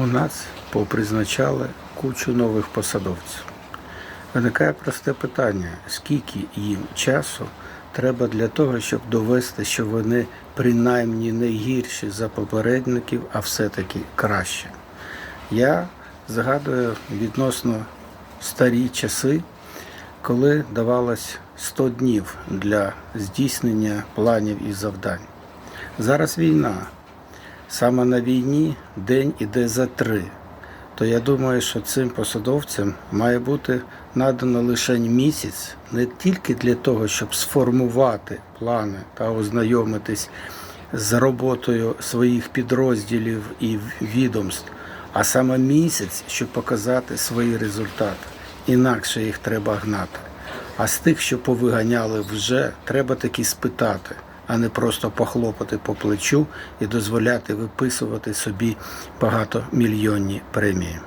У нас попризначали кучу нових посадовців. Виникає просте питання: скільки їм часу треба для того, щоб довести, що вони принаймні не гірші за попередників, а все-таки краще. Я згадую відносно старі часи, коли давалось 100 днів для здійснення планів і завдань. Зараз війна. Саме на війні день іде за три. То я думаю, що цим посадовцям має бути надано лише місяць не тільки для того, щоб сформувати плани та ознайомитись з роботою своїх підрозділів і відомств, а саме місяць, щоб показати свої результати. Інакше їх треба гнати. А з тих, що повиганяли вже, треба таки спитати, а не просто похлопати по плечу і дозволяти виписувати собі багатомільйонні премії.